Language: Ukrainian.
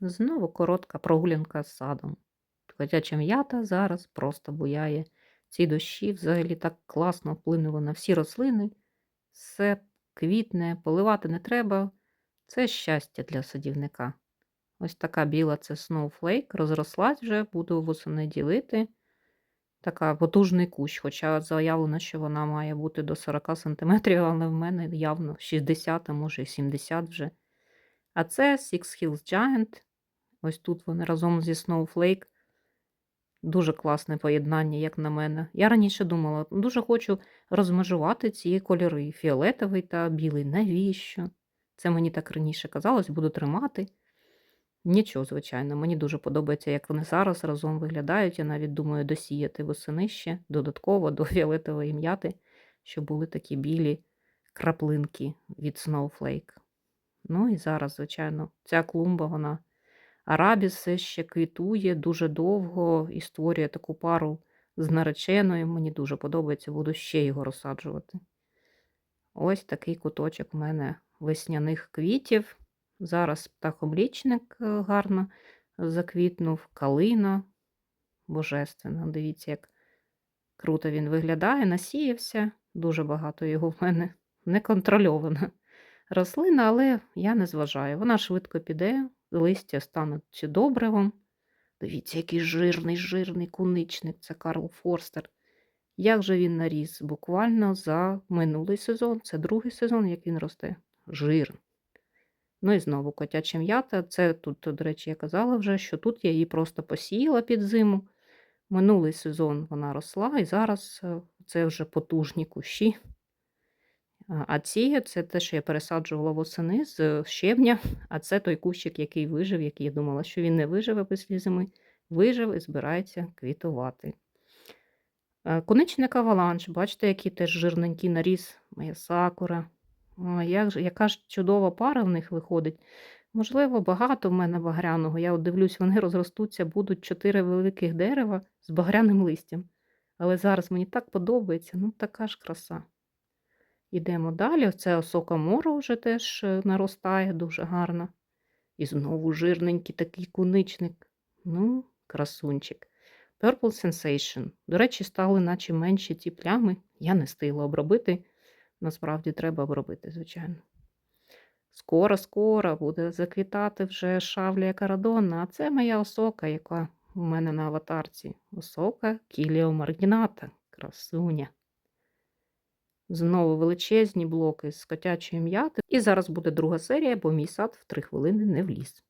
Знову коротка прогулянка з садом. Котяча м'ята зараз просто буяє. Ці дощі взагалі так класно вплинули на всі рослини. Все квітне, поливати не треба. Це щастя для садівника. Ось така біла це Snowflake, розрослась вже, буду восени ділити. Така потужний кущ, хоча заявлено, що вона має бути до 40 см, але в мене явно 60, а може і 70 вже. А це Six Hills Giant. Ось тут вони разом зі Snowflake. Дуже класне поєднання, як на мене. Я раніше думала, дуже хочу розмежувати ці кольори: фіолетовий та білий. Навіщо? Це мені так раніше казалось, буду тримати. Нічого, звичайно, мені дуже подобається, як вони зараз разом виглядають. Я навіть думаю досіяти восени ще додатково до фіолетової м'яти, щоб були такі білі краплинки від Snowflake. Ну і зараз, звичайно, ця клумба, вона Арабіс ще квітує дуже довго і створює таку пару з нареченою. Мені дуже подобається, буду ще його розсаджувати. Ось такий куточок у мене весняних квітів. Зараз птахоблічник е, гарно заквітнув, калина божественна. Дивіться, як круто він виглядає, насіявся. Дуже багато його в мене неконтрольована рослина, але я не зважаю. Вона швидко піде, листя стануть добривом. Дивіться, який жирний, жирний куничник, це Карл Форстер. Як же він наріс? Буквально за минулий сезон, це другий сезон, як він росте. Жир. Ну і знову котяча м'ята. Це тут, до речі, я казала вже, що тут я її просто посіяла під зиму. Минулий сезон вона росла, і зараз е, це вже потужні кущі. А ці це те, що я пересаджувала восени з щебня, а це той кущик, який вижив, який я думала, що він не виживе після зими. Вижив і збирається квітувати. Е, Коничник аваланш, бачите, який теж жирненький наріс, моя сакура. О, як, яка ж чудова пара в них виходить. Можливо, багато в мене багряного. Я от дивлюсь, вони розростуться, будуть чотири великих дерева з багряним листям. Але зараз мені так подобається, ну така ж краса. Ідемо далі. Оце осока мору вже теж е, наростає дуже гарно. І знову жирненький такий куничник. Ну, красунчик. Purple Sensation. До речі, стали наче менші ті плями. Я не встигла обробити. Насправді треба обробити, звичайно. Скоро, скоро буде заквітати вже шавлія карадонна, а це моя осока, яка у мене на аватарці. Осока Кіліо Маргіната. Красуня. Знову величезні блоки з котячої м'яти. І зараз буде друга серія, бо мій сад в три хвилини не вліз.